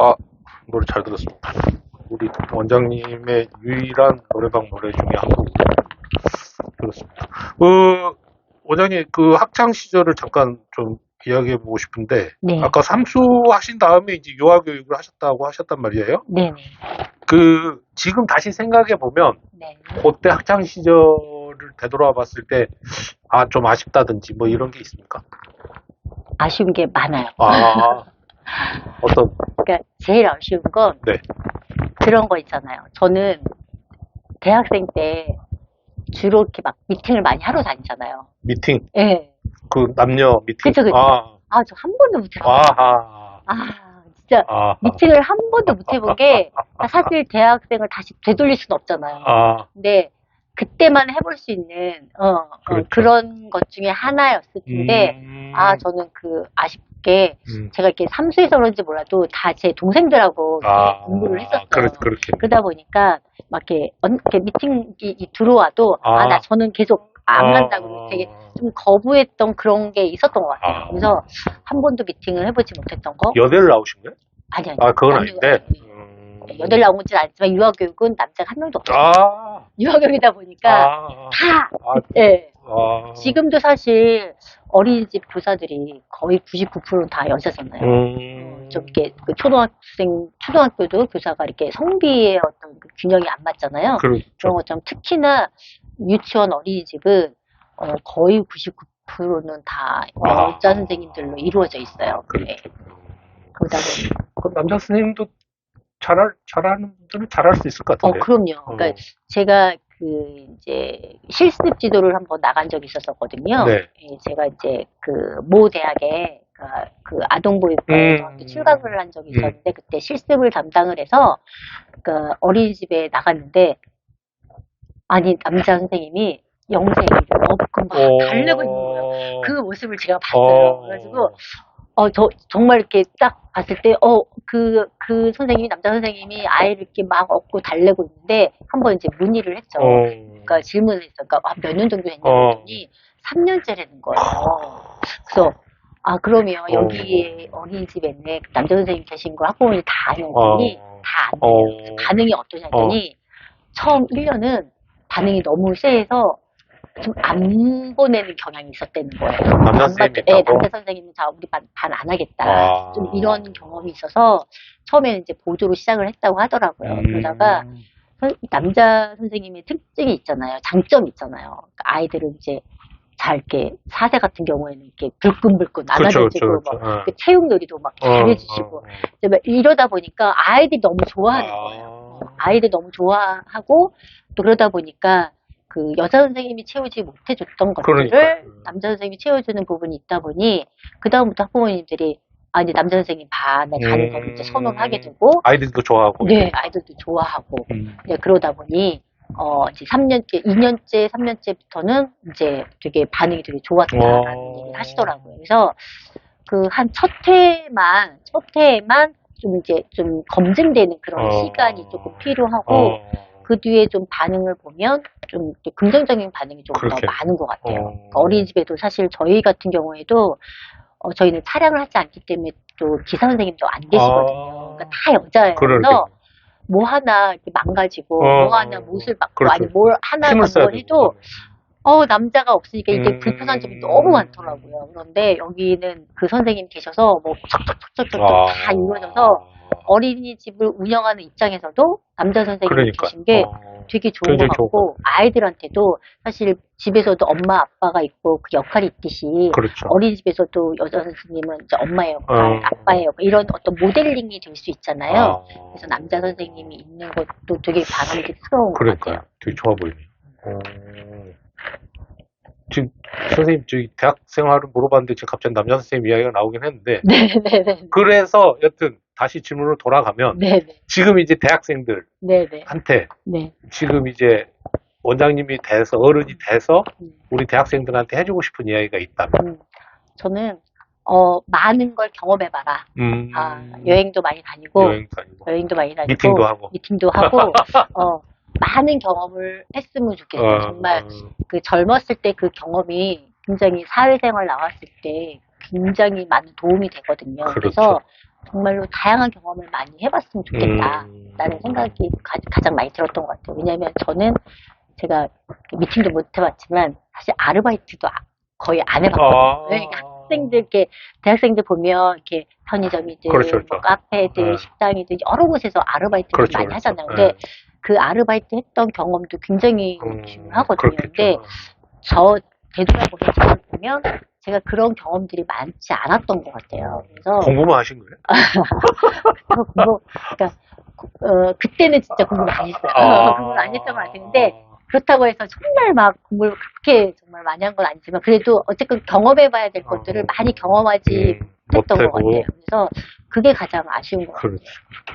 아, 노래 잘 들었습니다. 우리 원장님의 유일한 노래방 노래 중에 한 곡 들었습니다. 그, 원장님, 그 학창 시절을 잠깐 좀 이야기해 보고 싶은데, 네. 아까 삼수 하신 다음에 이제 유아 교육을 하셨다고 하셨단 말이에요. 네네. 그, 지금 다시 생각해 보면, 네. 그때 학창 시절을 되돌아 봤을 때, 아, 좀 아쉽다든지 뭐 이런 게 있습니까? 아쉬운 게 많아요. 아, 어떤, 그러니까 제일 아쉬운 건 네. 그런 거 있잖아요. 저는 대학생 때 주로 이렇게 막 미팅을 많이 하러 다니잖아요. 미팅, 예. 그 남녀 미팅. 그쵸, 그쵸. 아, 아, 저 한 번도 못 해봤어요. 아, 진짜 아, 미팅을 한 번도 못 해본 게 사실 대학생을 다시 되돌릴 수는 없잖아요. 아, 근데 그때만 해볼 수 있는 어, 어, 그렇죠. 그런 것 중에 하나였을 텐데 음, 아 저는 그 아쉽 게 음. 제가 이렇게 삼수해서 그런지 몰라도 다 제 동생들하고 아, 공부를 했었어요. 그렇, 그렇게. 그러다 보니까 막 이렇게, 언- 이렇게 미팅이 들어와도 아. 아 나 저는 계속 안 아, 간다고 되게 좀 거부했던 그런 게 있었던 것 같아요. 아. 그래서 한 번도 미팅을 해보지 못했던 거 여대를 나오신 거예요? 아니 아니 아, 그건 아닌데. 음. 여덟 나오진 않지만 유아교육은 남자가 한 명도 없어요. 아, 유아교육이다 보니까 아, 다 아, 예. 아. 지금도 사실 어린이집 교사들이 거의 99%는 다 여자잖아요. 음. 어, 좀 이렇게 그 초등학생 초등학교도 교사가 이렇게 성비의 어떤 그 균형이 안 맞잖아요. 그렇죠. 그런 것처럼 특히나 유치원 어린이집은 어, 거의 99%는 다 아. 여자 선생님들로 이루어져 있어요. 네. 그렇죠. 그러다 보니 그 남자 선생님도 잘할, 잘하는 분들은 잘할 수 있을 것어 같은데. 그럼요. 어. 그러니까 제가 그 이제 실습 지도를 한번 나간 적이 있었었거든요. 네. 예, 제가 이제 그 모 대학에 그, 그 아동보육과에서 음. 또 출강을 한 적이 음. 있었는데 그때 실습을 담당을 해서 그 어린이집에 나갔는데 아니 남자 선생님이 영생이를 업고 막 어. 달래고 있는 거예요. 그 모습을 제가 봤어요. 어. 그래가지고 어, 저, 정말 이렇게 딱 봤을 때, 어, 그, 그 선생님이, 남자 선생님이 아이를 이렇게 막 업고 달래고 있는데, 한번 이제 문의를 했죠. 어. 그러니까 질문을 했어. 그러니까 아, 몇 년 정도 했냐고 어. 했더니, 3년째라는 거예요. 그래서, 아, 그러면 여기 어린이집에 그 남자 선생님 계신 거 학부모님이 다 했더니, 어. 다안 어. 돼요. 그래서 반응이 어떠냐 했더니, 처음 1년은 반응이 너무 세해서, 좀 안 보내는 경향이 있었다는 거예요. 남자 안 선생님이 받- 네, 있다고? 남자 선생님은 자 우리 반안 하겠다. 아. 좀 이런 경험이 있어서 처음에는 이제 보조로 시작을 했다고 하더라고요. 음. 그러다가 선- 남자 선생님의 특징이 있잖아요. 장점이 있잖아요. 그러니까 아이들은 이제 잘 이렇게 사세 같은 경우에는 이렇게 불끈불끈 그렇죠, 안아주고 그렇죠, 뭐 그렇죠. 그 체육 놀이도 막 어, 잘해주시고 어, 어. 이제 막 이러다 보니까 아이들이 너무 좋아하는 거예요. 어, 아이들 너무 좋아하고 또 그러다 보니까 그 여자 선생님이 채우지 못해줬던 것들을 그러니까. 남자 선생님이 채워주는 부분이 있다 보니 그 다음부터 학부모님들이 아 이제 남자 선생님 반에 가는 음. 거를 이제 선호하게 되고 아이들도 좋아하고. 네 아이들도 좋아하고 음. 네, 그러다 보니 어 이제 3년째, 2년째, 3년째부터는 이제 되게 반응이 되게 좋았다라는 어. 얘기를 하시더라고요. 그래서 그 한 첫 해만 첫 해만 좀 이제 좀 검증되는 그런 어. 시간이 조금 필요하고 어. 그 뒤에 좀 반응을 보면 좀 긍정적인 반응이 좀 더. 많은 것 같아요. 어. 그러니까 어린이집에도 사실 저희 같은 경우에도 어, 저희는 차량을 하지 않기 때문에 또 기사 선생님도 안 계시거든요. 아. 그러니까 다 여자예요. 그래서 뭐 하나 이렇게 망가지고 어. 뭐 하나 못을 받고 그렇죠. 아니 뭘 하나 한번 해도 어 남자가 없으니까 이게 음. 불편한 점이 너무 많더라고요. 그런데 여기는 그 선생님 계셔서 뭐 척척척척척 아. 다 이루어져서 어린이집을 운영하는 입장에서도 남자 선생님이 그러니까. 계신 게 어. 되게 좋은 것 굉장히 좋은 같고 아이들한테도 사실 집에서도 엄마 아빠가 있고 그 역할이 있듯이 그렇죠. 어린이집에서도 여자 선생님은 이제 엄마의 역할, 어. 아빠의 역할 이런 어떤 모델링이 될 수 있잖아요. 아. 그래서 남자 선생님이 있는 것도 되게 바람직스러운 것 그러니까요. 같아요. 되게 좋아 보이네요. 어. 지금 선생님 저희 대학 생활을 물어봤는데 지금 갑자기 남자 선생님 이야기가 나오긴 했는데 네네네. 그래서 여튼 다시 질문으로 돌아가면 네네. 지금 이제 대학생들한테 네네. 네. 지금 이제 원장님이 돼서 어른이 돼서 음. 우리 대학생들한테 해주고 싶은 이야기가 있다면 음. 저는 어 많은 걸 경험해봐라. 음, 아 여행도 많이 다니고 여행 다니고 여행도 많이 다니고 미팅도 하고 미팅도 하고 어 많은 경험을 했으면 좋겠어요. 어, 정말 그 젊었을 때 그 경험이 굉장히 사회생활 나왔을 때 굉장히 많은 도움이 되거든요. 그렇죠. 그래서 정말로 다양한 경험을 많이 해봤으면 좋겠다. 음. 라는 생각이 가, 장 많이 들었던 것 같아요. 왜냐하면 저는 제가 미팅도 못 해봤지만 사실 아르바이트도 아- 거의 안 해봤거든요. 아. 그러니까 학생들 이렇게 대학생들 보면 이렇게 편의점이든 그렇죠, 그렇죠. 뭐 카페든 네. 식당이든 여러 곳에서 아르바이트를 그렇죠, 많이 그렇죠. 하잖아요. 근데 네. 그 아르바이트 했던 경험도 굉장히 음, 중요하거든요. 그렇겠죠. 근데 저 되돌아보면 저 보면 제가 그런 경험들이 많지 않았던 것 같아요. 그래서 공부만 하신 거예요? 그래서 공부, 그러니까 어, 그때는 진짜 공부 많이 했어요. 공부 많이 했던 것. 근데 그렇다고 해서 정말 막 공부를 그렇게 정말 많이 한 건 아니지만 그래도 어쨌든 경험해봐야 될 것들을 많이 경험하지 음, 못했던 것. 같아요. 그래서 그게 가장 아쉬운 것 같아요. 그렇죠.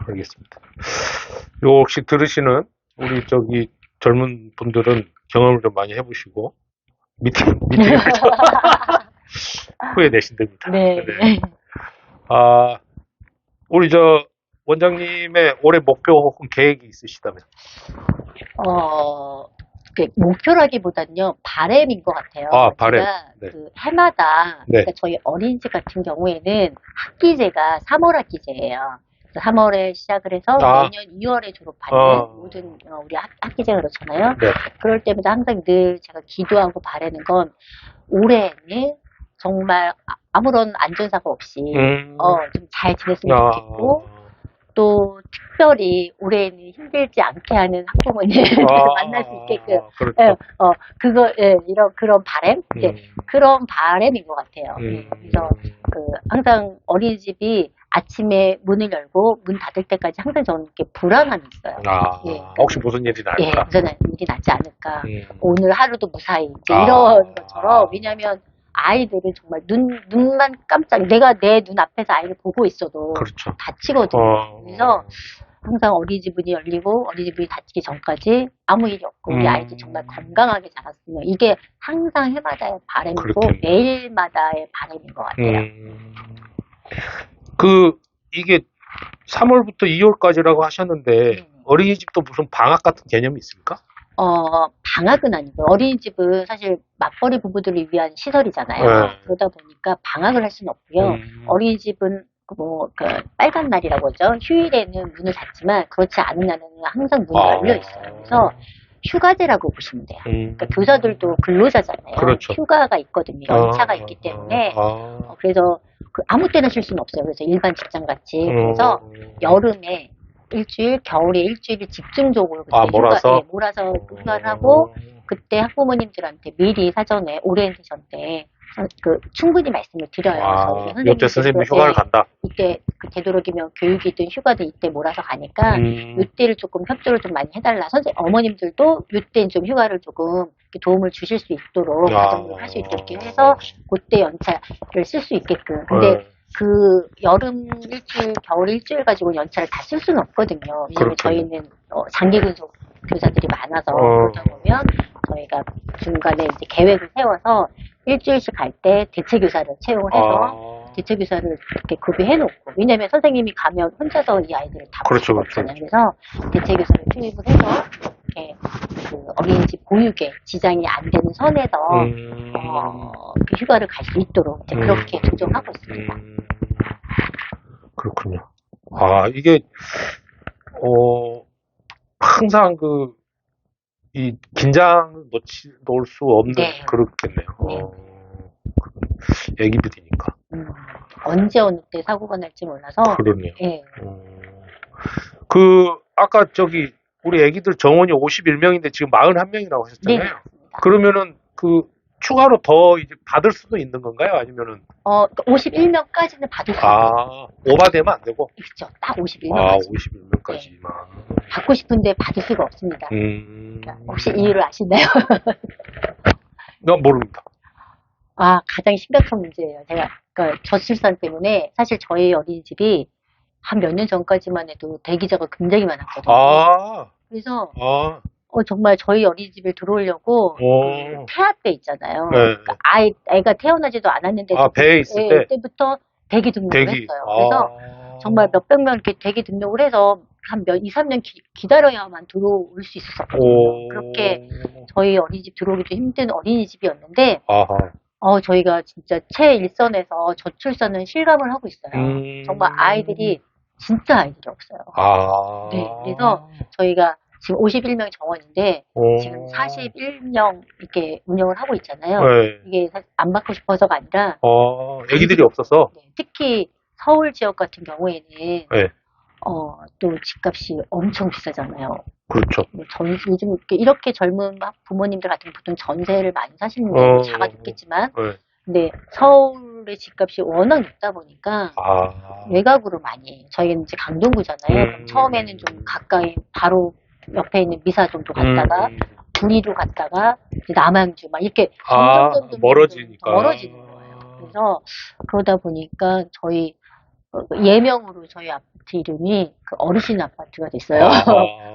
알겠습니다. 요 혹시 들으시는 우리 저기 젊은 분들은 경험을 좀 많이 해보시고 미팅 미팅을 좀 후회되신답니다. 네. 아 우리 저 원장님의 올해 목표 혹은 계획이 있으시다면? 어, 그 목표라기보다는요, 바램인 것 같아요. 아, 바램. 제가 네. 그 해마다, 네. 그러니까 저희 어린이집 같은 경우에는 학기제가 3월 학기제예요. 3월에 시작을 해서 아. 내년 2월에 졸업하는 아. 모든 어, 우리 학, 학기제가 그렇잖아요. 네. 그럴 때마다 항상 늘 제가 기도하고 바라는 건 올해는 정말 아- 아무런 안전사고 없이 음. 어, 좀 잘 지냈으면 아. 좋겠고 또 특별히 올해는 힘들지 않게 하는 학부모님을 아, 만날 수 있게끔 그렇죠. 예, 어 그거 예, 이런 그런 바램 음. 그런 바램인 것 같아요. 예, 음. 그래서 그 항상 어린이집이 아침에 문을 열고 문 닫을 때까지 항상 저는 이렇게 불안함이 있어요. 아, 예. 혹시 무슨 일이 예, 날까? 무슨 일이 나지 않을까. 음. 오늘 하루도 무사히 이제 아. 이런 것처럼 왜냐하면 아이들은 정말 눈 눈만 깜짝 내가 내 눈 앞에서 아이를 보고 있어도 그렇죠. 다치거든요. 어. 그래서 항상 어린이집 문이 열리고 어린이집 문이 닫히기 전까지 아무 일이 없고 우리 음. 아이들 정말 건강하게 자랐으면 이게 항상 해마다의 바람이고 그렇겠네요. 매일마다의 바람인 것 같아요. 음. 그 이게 3월부터 2월까지라고 하셨는데 네네. 어린이집도 무슨 방학 같은 개념이 있습니까? 어, 방학은 아니고 어린이집은 사실 맞벌이 부부들을 위한 시설이잖아요. 네. 그러다 보니까 방학을 할 수는 없고요. 음. 어린이집은 그 뭐, 그, 빨간 날이라고 하죠. 휴일에는 문을 닫지만, 그렇지 않은 날에는 항상 문이 아. 열려 있어요. 그래서 휴가제라고 보시면 돼요. 음. 그러니까 교사들도 근로자잖아요. 그렇죠. 휴가가 있거든요. 연차가 아, 있기 때문에. 아. 어, 그래서 그 아무 때나 쉴 수는 없어요. 그래서 일반 직장 같이. 음. 그래서 여름에 일주일, 겨울에 일주일을 집중적으로 그때 아, 몰아서? 휴가, 예, 몰아서 휴가를 하고 그때 학부모님들한테 미리 사전에 오리엔테이션 때 어, 그 충분히 말씀을 드려요. 아, 그래서 옆에 선생님이 휴가를 예, 간다. 이때 그 되도록이면 교육이든 휴가든 이때 몰아서 가니까 음. 이때를 조금 협조를 좀 많이 해달라. 선생 어머님들도 이때는 좀 휴가를 조금 이렇게 도움을 주실 수 있도록 아. 가정을 할 수 있게끔 해서 그때 연차를 쓸 수 있게끔. 근데 네. 그 여름 일주일, 겨울 일주일 가지고 연차를 다 쓸 수는 없거든요. 왜냐면 그렇군요. 저희는 어, 장기 근속 교사들이 많아서 어. 그러다 보면 저희가 중간에 이제 계획을 세워서 일주일씩 갈 때 대체 교사를 채용을 해서 아. 대체 교사를 이렇게 구비해 놓고 왜냐면 선생님이 가면 혼자서 이 아이들을 다 그렇죠, 볼 수가 없잖아요. 그래서 대체 교사를 투입을 해서 이렇게 그 어린이집 보육에 지장이 안 되는 선에서 음. 어, 그 휴가를 갈 수 있도록 이제 그렇게 음. 조정하고 있습니다. 음. 그렇군요. 아, 이게, 어, 항상 그, 이, 긴장 놓치, 놓을 수 없는, 네. 그렇겠네요. 네. 어, 애기들이니까. 음, 언제 어느 때 사고가 날지 몰라서 그러네요. 예, 어, 그, 아까 저기, 우리 애기들 정원이 51명인데 지금 41명이라고 네, 하셨잖아요. 맞습니다. 그러면은, 그, 추가로 더 이제 받을 수도 있는 건가요? 아니면은, 어, 51명까지는 받을 수 아, 있어요. 오바되면 안 되고? 그렇죠. 딱 51명까지. 아, 51명까지만. 받고 싶은데 받을 수가 없습니다. 음. 혹시 이유를 아시나요? 나 모릅니다. 아, 가장 심각한 문제예요. 제가, 그러니까 저출산 때문에 사실 저희 어린이집이 한 몇 년 전까지만 해도 대기자가 굉장히 많았거든요. 아, 그래서 아, 어, 정말 저희 어린이집에 들어오려고 오. 그 태아 때 있잖아요. 네. 그러니까 아이, 애가 태어나지도 않았는데 아, 배에 있을 예, 때? 그때부터 대기 등록을 대기. 했어요. 그래서 아. 정말 몇백 명 이렇게 대기 등록을 해서 한 몇, 2, 3년 기, 다려야만 들어올 수 있었거든요. 오. 그렇게 저희 어린이집 들어오기도 힘든 어린이집이었는데, 아하. 어, 저희가 진짜 최일선에서 저출산은 실감을 하고 있어요. 음. 정말 아이들이 진짜 아이들이 없어요. 아. 네, 그래서 저희가 지금 51명 정원인데 어. 지금 41명 이렇게 운영을 하고 있잖아요. 네. 이게 사실 안 받고 싶어서가 아니라 어, 애기들이 없어서. 네, 특히 서울 지역 같은 경우에는 네. 어, 또 집값이 엄청 비싸잖아요. 그렇죠. 뭐 전, 요즘 이렇게, 이렇게 젊은 막 부모님들 같은 보통 전세를 많이 사시는 게 어. 작아졌겠지만 네. 근데 서울의 집값이 워낙 높다 보니까 아. 외곽으로 많이 저희는 이제 강동구잖아요. 음. 그럼 처음에는 좀 가까이 바로 옆에 있는 미사 정도 갔다가 음. 구리로 갔다가 이제 남양주 막 이렇게 아, 점점 점점 멀어지니까. 멀어지는 거예요. 그래서 그러다 보니까 저희 어, 그 예명으로 저희 아파트 이름이 그 어르신 아파트가 됐어요.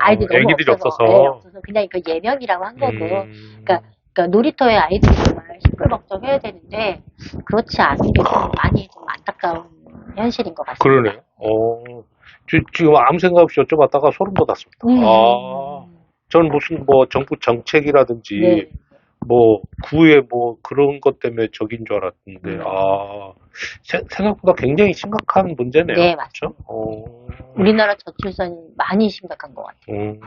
아, 이들이 너무 애기들이 없어서, 없어서. 네, 없어서 그냥 그 예명이라고 한 거고. 음. 그러니까 그러니까 놀이터에 아이들이 정말 시끌벅적 해야 되는데 그렇지 않은 게 좀 많이 좀 안타까운 현실인 것 같습니다. 그러네요. 어. 지- 지금 아무 생각 없이 여쭤봤다가 소름 돋았습니다. 음. 아. 전 무슨 뭐 정부 정책이라든지 네. 뭐 구의 뭐 그런 것 때문에 적인 줄 알았는데 음. 아 세- 생각보다 굉장히 심각한 문제네요. 네, 그렇죠? 어. 우리나라 저출산이 많이 심각한 것 같아요. 음.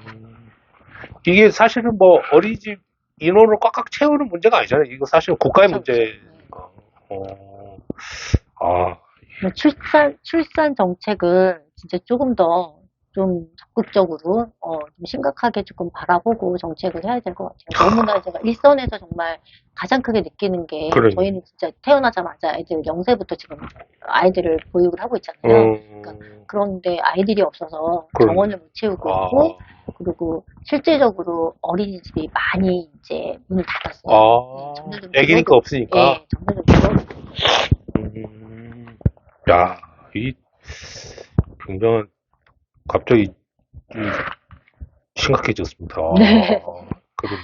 이게 사실은 뭐 어린이집 인원을 꽉꽉 채우는 문제가 아니잖아요. 이거 사실 국가의 그렇죠, 문제니까. 어. 아, 뭐 출산 출산 정책을 진짜 조금 더 좀 적극적으로 어, 좀 심각하게 조금 바라보고 정책을 해야 될 것 같아요. 너무나 제가 일선에서 정말 가장 크게 느끼는 게 그러니까. 저희는 진짜 태어나자마자 애들 0세부터 지금 아이들을 보육을 하고 있잖아요. 음. 그런데 아이들이 없어서 그럼. 정원을 못 채우고 아, 있고 그리고 실제적으로 어린이집이 많이 이제 문을 닫았어요. 아, 네, 애기니까 없으니까. 예, 점점 줄어들고 음, 야, 이 굉장한 갑자기 이 심각해졌습니다. 아, 네. 그러네.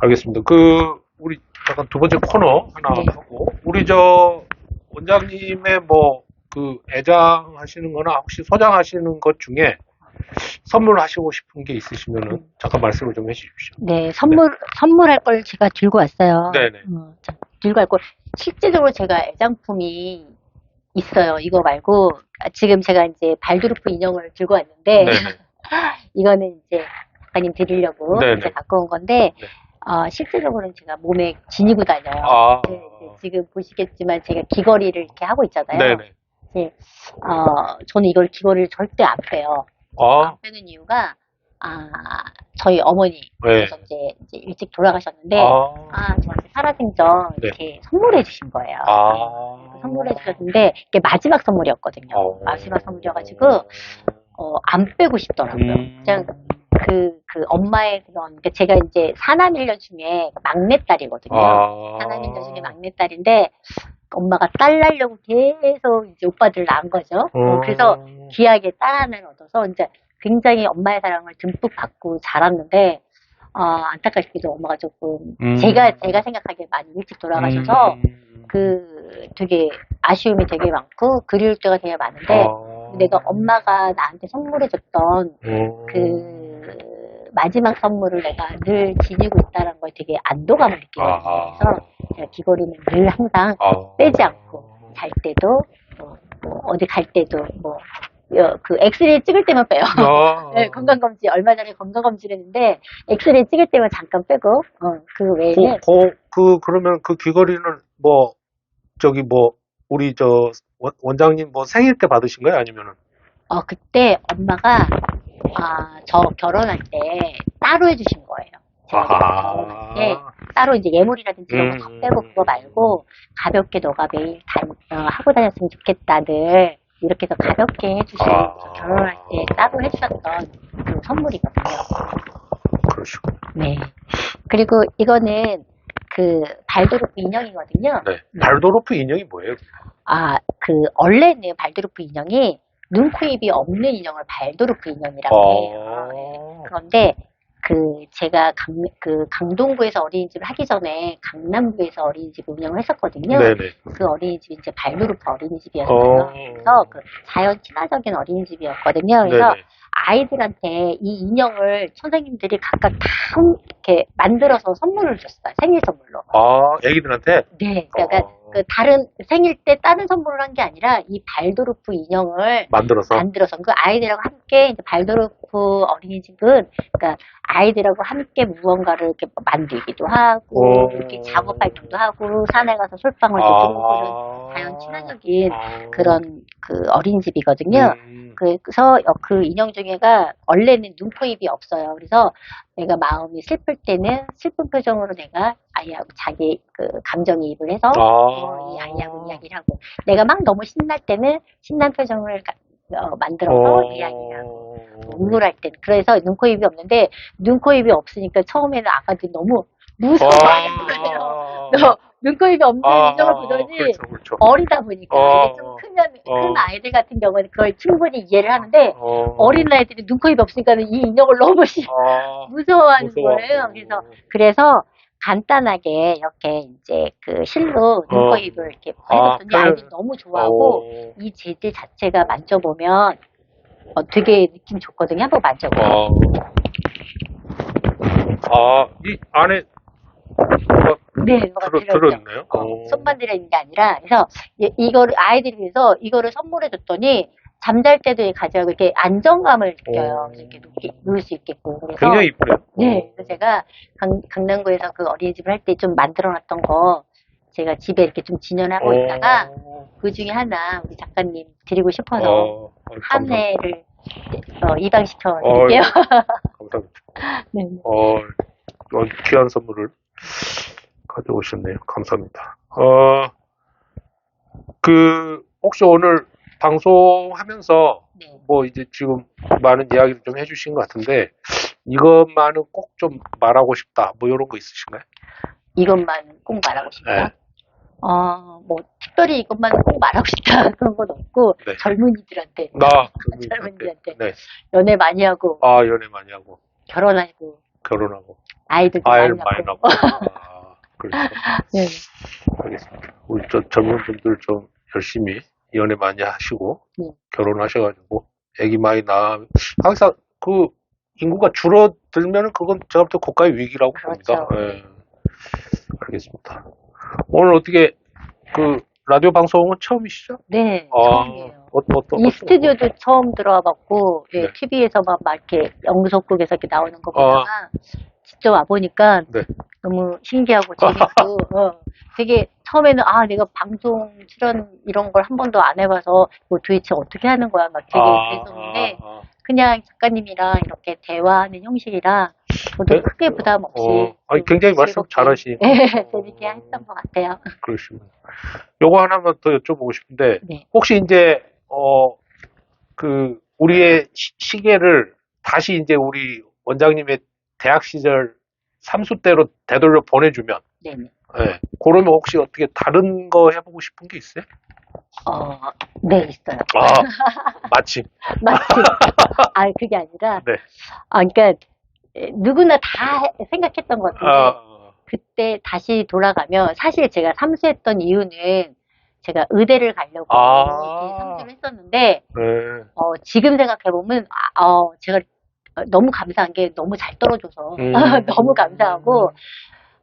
알겠습니다. 그 우리 잠깐 두 번째 코너 하나 네. 하고 우리 저 원장님의 뭐 그 애장하시는 거나 혹시 소장하시는 것 중에 선물하시고 싶은 게 있으시면은 잠깐 말씀을 좀 해주십시오. 네, 선물, 선물할 걸 제가 들고 왔어요. 네네. 음, 자, 들고 갈 걸. 실제적으로 제가 애장품이 있어요. 이거 말고. 아, 지금 제가 이제 발두르프 인형을 들고 왔는데, 네네. 이거는 이제 작가님 드리려고 네네. 이제 갖고 온 건데, 네. 어, 실제적으로는 제가 몸에 지니고 다녀요. 아, 네, 지금 보시겠지만 제가 귀걸이를 이렇게 하고 있잖아요. 네네. 이제, 어, 저는 이걸 귀걸이를 절대 안 빼요. 아, 안 빼는 이유가, 아, 저희 어머니, 네. 그래서 이제, 이제 일찍 돌아가셨는데, 아, 아, 저한테 살아생전 네. 이렇게 선물해 주신 거예요. 아, 선물해 주셨는데, 이게 마지막 선물이었거든요. 어. 마지막 선물이어가지고, 어, 안 빼고 싶더라고요. 음. 그냥 그, 그 엄마의 그런, 그러니까 제가 이제 사남일녀 중에 막내딸이거든요. 아, 사남일녀 중에 막내딸인데, 엄마가 딸 낳으려고 계속 이제 오빠들 낳은 거죠. 어, 그래서 귀하게 딸 하나를 얻어서 이제 굉장히 엄마의 사랑을 듬뿍 받고 자랐는데, 어, 안타깝게도 엄마가 조금, 음. 제가, 제가 생각하기에 많이 일찍 돌아가셔서, 음. 그, 되게 아쉬움이 되게 많고, 그리울 때가 되게 많은데, 아. 내가 엄마가 나한테 선물해줬던 음. 그, 마지막 선물을 내가 늘 지니고 있다는 걸 되게 안도감을. 아. 그래서 제가 귀걸이는 늘 항상 아. 빼지 않고, 잘 때도, 뭐, 뭐 어디 갈 때도, 뭐, 여- 그 엑스레이 찍을 때만 빼요. 아. 네, 건강검진, 얼마 전에 건강검진 했는데, 엑스레이 찍을 때만 잠깐 빼고, 어, 그 외에는, 그, 그, 그, 그러면 그 귀걸이는 뭐, 저기 뭐, 우리 저, 원- 원장님 뭐 생일 때 받으신 거예요? 아니면은? 어, 그때 엄마가, 아, 저 결혼할 때 따로 해주신 거예요. 결혼할 때 따로 이제 예물이라든지 이런 거더 음. 빼고 그거 말고, 가볍게 너가 매일 다, 어, 하고 다녔으면 좋겠다, 늘. 이렇게 해서 가볍게 해주신, 아. 저 결혼할 때 따로 해주셨던 그 선물이거든요. 그러시고. 네. 그리고 이거는 그 발도르프 인형이거든요. 네. 발도르프 인형이 뭐예요? 아, 그 원래는 발도르프 인형이 눈, 코, 입이 없는 인형을 발도르프 인형이라고 해요. 네. 아. 그런데 그 제가 강, 그 강동구에서 어린이집을 하기 전에 강남구에서 어린이집 운영을 했었거든요. 네네. 그 어린이집이 이제 발도르프 어린이집이었어요. 어. 그래서 그 자연 친화적인 어린이집이었거든요. 그래서 네네. 아이들한테 이 인형을 선생님들이 각각 다 선- 이렇게 만들어서 선물을 줬어요. 생일 선물로. 아, 애기들한테? 네, 그러니까 어. 그 다른 생일 때 다른 선물을 한 게 아니라 이 발도르프 인형을 만들어서? 만들어서 그 아이들하고 함께 이제 발도르프 어린이집은 그러니까 아이들하고 함께 무언가를 이렇게 만들기도 하고 오. 이렇게 작업 활동도 하고 산에 가서 솔방울 들고 그런 아. 자연 친화적인 아. 그런 그 어린이집이거든요. 음. 그래서 그 인형 중에가 원래는 눈, 코, 입이 없어요. 그래서 내가 마음이 슬플 때는 슬픈 표정으로 내가 아이하고 자기 그 감정이입을 해서 아. 어, 이 아이하고 이야기를 하고 내가 막 너무 신날 때는 신난 표정을 가- 어, 만들어서 이야기를 하고 우울할 때는 그래서 눈, 코, 입이 없는데 눈, 코, 입이 없으니까 처음에는 아가들이 너무 무서워하는 거예요. 너 눈, 코, 입이 없는 인형을 보더니 그렇죠, 그렇죠. 어리다 보니까 어. 이게 좀 크면 어. 큰 아이들 같은 경우는 그걸 충분히 이해를 하는데 어. 어린 아이들이 눈, 코, 입이 없으니까 이 인형을 너무 시- 아. 무서워하는 무서워. 거예요. 그래서 그래서 간단하게 이렇게 이제 그 실로 눈, 어. 코, 입을 이렇게 아, 해줬더니 그래. 아이들이 너무 좋아하고 어. 이 재질 자체가 만져보면 어, 되게 느낌 좋거든요. 한번 만져보세요. 어. 아, 이 안에 뭐가 네, 뭐가 들어, 들어있죠. 들어있네요. 어, 어. 손만 들어있는 게 아니라 그래서 이- 이거를 아이들이 위해서 이거를 선물해 줬더니 잠잘 때도 가져가고 이렇게 안정감을 느껴요. 오. 그래서 이렇게 누, 누울 수 있겠고 그래서 굉장히 이쁘네요. 네, 그래서 제가 강, 강남구에서 그 어린이집을 할 때 좀 만들어놨던 거 제가 집에 이렇게 좀 진열하고 어. 있다가 그 중에 하나 우리 작가님 드리고 싶어서 어, 한 감사합니다. 해를 어, 입양시켜 어, 드릴게요. 감사합니다. 네. 어, 이런 귀한 선물을 가져오셨네요. 감사합니다. 어, 그, 혹시 오늘 방송하면서 네. 뭐 이제 지금 많은 이야기를 좀 해주신 것 같은데, 이것만은 꼭 좀 말하고 싶다. 뭐 이런 거 있으신가요? 이것만 꼭 말하고 싶다. 네. 어, 뭐, 특별히 이것만 꼭 말하고 싶다. 그런 건 없고, 네. 젊은이들한테, 나, 젊은이들한테 네. 연애 많이 하고, 아, 연애 많이 하고, 결혼하고, 결혼하고, 아이를 많이 많이 낳고. 낳고. 아, 그렇죠. 네. 알겠습니다. 우리 저 젊은 분들 좀 열심히 연애 많이 하시고 네. 결혼하셔가지고 아기 많이 낳아 항상 그 인구가 줄어들면은 그건 제가 볼 때 국가의 위기라고 그렇죠. 봅니다. 예. 알겠습니다. 오늘 어떻게 그 라디오 방송은 처음이시죠? 네, 아, 처음이에요. 어, 어, 어, 이 스튜디오도 처음 들어와 봤고, 예, 네. TV에서만 막 이렇게 영속국에서 이렇게 나오는 거 보다가, 직접 와보니까 네. 너무 신기하고 재밌고, 어, 되게 처음에는, 아, 내가 방송 출연 이런 걸 한 번도 안 해봐서, 뭐 도대체 어떻게 하는 거야, 막 되게 그랬었는데, 아, 그냥 작가님이랑 이렇게 대화하는 형식이라, 저도 네? 크게 부담 없이. 어, 아니, 굉장히 말씀 즐겁게, 잘하시니까. 예, 재밌게 했던 것 같아요. 그러시면. 요거 하나만 더 여쭤보고 싶은데, 네. 혹시 이제, 어, 그, 우리의 시, 시계를 다시 이제 우리 원장님의 대학 시절 삼수 때로 되돌려 보내주면, 네네. 예. 그러면 혹시 어떻게 다른 거 해보고 싶은 게 있어요? 어, 네, 있어요. 아, 마침. 맞지? 아, 그게 아니라, 네. 아, 그러니까 에, 누구나 다 해- 생각했던 것 같은데 아, 그때 다시 돌아가면 사실 제가 삼수했던 이유는 제가 의대를 가려고 아. 삼수를 했었는데 네. 어, 지금 생각해 보면 아, 어, 제가 어, 너무 감사한 게 너무 잘 떨어져서 음. 너무 감사하고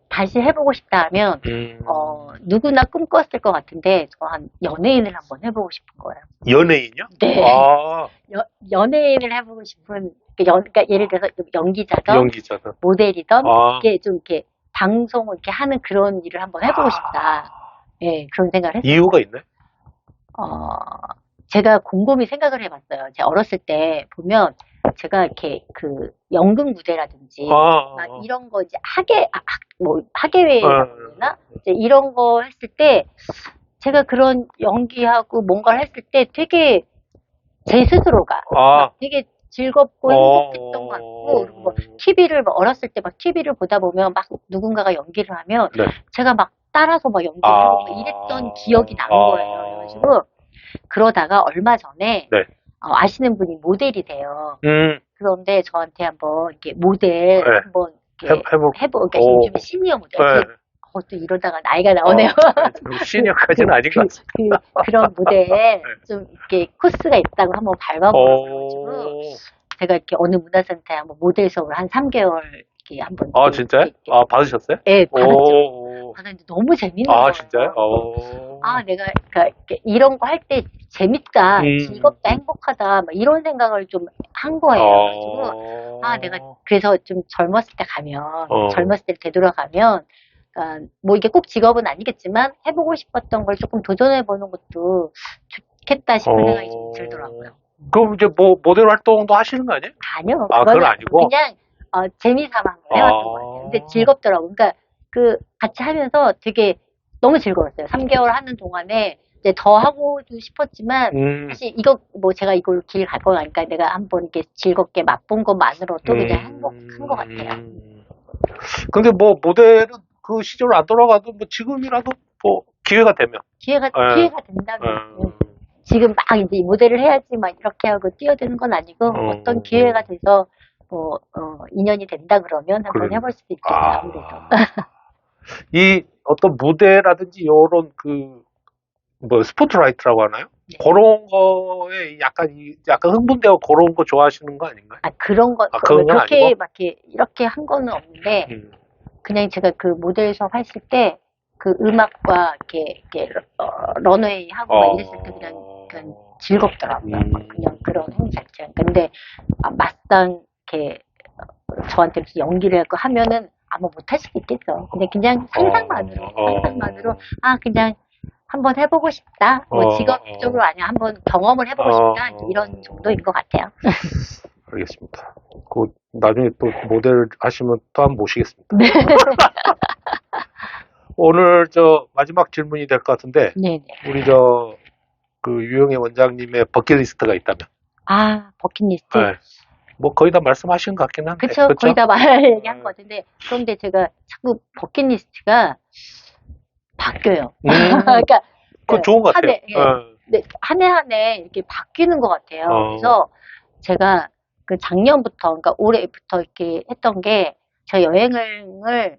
다시 해보고 싶다 하면 음, 어, 누구나 꿈꿨을 것 같은데 저 한 연예인을 한번 해보고 싶은 거예요. 연예인요? 네. 아, 여- 연예인을 해보고 싶은 그 연, 그러니까 예를 들어서 연기자든 연기자다. 모델이든 아. 이게 좀 이렇게 방송을 이렇게 하는 그런 일을 한번 해보고 싶다. 예, 그런 생각을 했어요. 이유가 있나요? 어, 제가 곰곰이 생각을 해봤어요. 제가 어렸을 때 보면 제가 이렇게 그 연극 무대라든지 아, 막 이런 거 이제 하계 아, 학- 뭐 하계회라고 아. 이제 이런 거 했을 때 제가 그런 연기하고 뭔가를 했을 때 되게 제 스스로가 아. 막 되게 즐겁고 행복했던 것 같고 그리고 뭐 TV를 어렸을 때 막 TV를 보다 보면 막 누군가가 연기를 하면 네. 제가 막 따라서 막 연기를 아. 하고 막 이랬던 기억이 나는 아. 거예요. 그래가지고 그러다가 얼마 전에 네. 어, 아시는 분이 모델이래요. 음, 그런데 저한테 한번 이렇게 모델 네. 한번 해, 이렇게 해보, 해보, 그러니까 오. 요즘 시니어 모델. 네. 어, 또 이러다가 나이가 나오네요. 어, 시니어까지는 아닌 것 같습니다. 그, 그, 런 모델 좀 이렇게 코스가 있다고 한번 밟아보라고 오, 그래가지고 제가 이렇게 어느 문화센터에 한번 모델 수업을 한 3개월 이렇게 한번. 아, 진짜요? 이렇게- 아, 받으셨어요? 네, 받았죠. 오. 받았는데 너무 재밌는 아, 거예요. 진짜요? 어. 아, 내가 그러니까 이렇게 이런 거 할 때 재밌다, 음. 즐겁다, 행복하다, 막 이런 생각을 좀 한 거예요. 어. 아, 내가 그래서 좀 젊었을 때 가면, 어. 젊었을 때 되돌아가면, 그러니까 뭐 이게 꼭 직업은 아니겠지만 해보고 싶었던 걸 조금 도전해보는 것도 좋겠다 싶은 어. 생각이 좀 들더라고요. 그럼 이제 뭐 모델 활동도 하시는 거 아니에요? 아니요. 아, 그건 아니고? 그냥 어, 재미삼아 한번 해봤던 아. 거예요. 근데 즐겁더라고요. 그러니까 그 같이 하면서 되게 너무 즐거웠어요. 3개월 하는 동안에 이제 더 하고도 싶었지만 음. 사실 이거 뭐 제가 이걸 길갈건 아니까 내가 한번 이렇게 즐겁게 맛본 것만으로도 그냥 행복한 것 같아요. 음. 근데 뭐 모델은 그 시절 안 돌아가도 뭐 지금이라도 뭐 기회가 되면. 기회가 에. 기회가 된다면 음. 지금 막 이제 이 모델을 해야지 막 이렇게 하고 뛰어드는 건 아니고 어. 어떤 기회가 돼서 뭐 어, 인연이 된다 그러면 한번 그러네. 해볼 수도 있죠. 아. 아무래도. 이 어떤 무대라든지 요런 그, 뭐, 스포트라이트라고 하나요? 네. 그런 거에 약간, 이- 약간 흥분되고 그런 거 좋아하시는 거 아닌가요? 아 그런 거 아, 그런 건 그렇게 아니고? 막 이렇게 이렇게 한 거는 없는데 음. 그냥 제가 그 모델 수업 했을 때 그 음악과 이렇게, 이렇게 어, 런웨이 하고 막 이랬을 때 그냥, 그냥 즐겁더라고요. 음. 그냥 그런 행사 자체가. 근데 아, 막상 이렇게 어, 저한테 연기를 하고 하면은 아마 못할 수도 있겠죠. 근데 그냥 상상만으로 어. 상상만으로 아 그냥 한번 해보고 싶다. 뭐 어. 직업적으로 아니야 한번 경험을 해보고 어. 싶다. 이런 정도인 것 같아요. 알겠습니다. 그, 나중에 또 모델 하시면 또 한번 모시겠습니다. 네. 오늘 저 마지막 질문이 될 것 같은데, 네네. 우리 저, 그 유영애 원장님의 버킷리스트가 있다면. 아 버킷리스트. 네. 뭐 거의 다 말씀하신 것 같긴 한데. 그쵸, 그쵸? 거의 다 말 얘기한 네. 것 같은데, 그런데 제가 자꾸 버킷리스트가 바뀌어요. 음. 그러니까, 그거 좋은 것한 같아요. 해, 예. 한해 한 해 이렇게 바뀌는 것 같아요. 어. 그래서 제가 그 작년부터, 그러니까 올해부터 이렇게 했던 게, 저 여행을,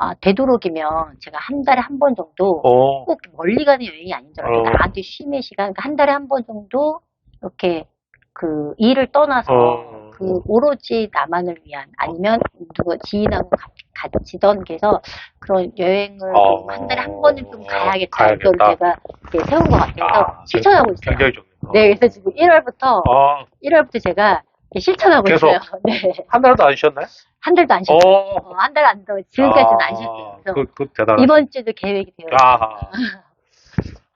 아, 되도록이면 제가 한 달에 한 번 정도, 어. 꼭 멀리 가는 여행이 아니더라고요. 어. 나한테 쉼의 시간, 그러니까 한 달에 한 번 정도, 이렇게, 그, 일을 떠나서, 어. 그, 오로지 나만을 위한, 아니면, 누구, 지인하고 같- 같이던, 그래서, 그런 여행을 어. 좀한 달에 한 번은 좀 가야겠다. 가야겠다. 이걸 제가 이렇게 세운 것 같아서, 아, 실천하고 있어요. 굉장히 좋네요. 네, 그래서 지금 1월부터, 아, 1월부터 제가 이렇게 실천하고 계속? 있어요. 네. 한 달도 안 쉬었나요? 한 달도 안 쉬었어요. 어. 어, 한달 안, 더, 지금까지는 아, 안 쉬었어요. 그래서, 그, 그 대단하다. 이번 주도 계획이 되어 있어요. 아,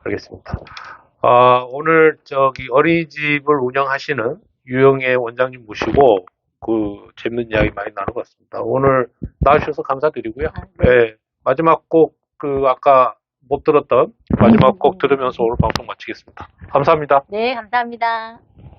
알겠습니다. 아, 오늘 저기 어린이집을 운영하시는 유영애 원장님 모시고 그 재밌는 이야기 많이 나눠봤습니다. 오늘 나와주셔서 감사드리고요. 아, 네. 네, 마지막 곡 그 아까 못 들었던 마지막 곡 들으면서 오늘 방송 마치겠습니다. 감사합니다. 네, 감사합니다.